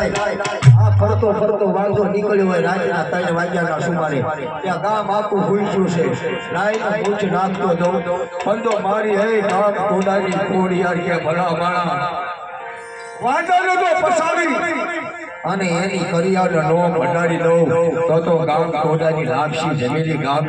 આ ફરતો ફરતો વાંધો નીકળ્યો હોય રાતના ત્રણ વાગ્યાના સુમારે. ત્યાં ગામ આખું ભૂલચ્યું છે રાઈ ભૂજ નાખતો દઉં બંદો મારી હે ગામ ઘોડાની ઘોડિયાર કે ભલા માણા. વાંધો તો પસાવી અને એની કરિયાર નો મટાડી દઉં તો તો ગામ ખોદાની લાપસી જમેલી ગામ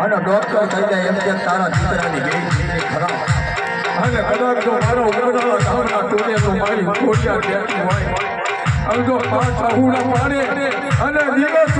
અને ડોક્ટર થઈ જાય એમ કે તારા દીકરાની અને કદાચ જો મારો મારી ખોટિયા જો પાંચ પાડે અને દિવસ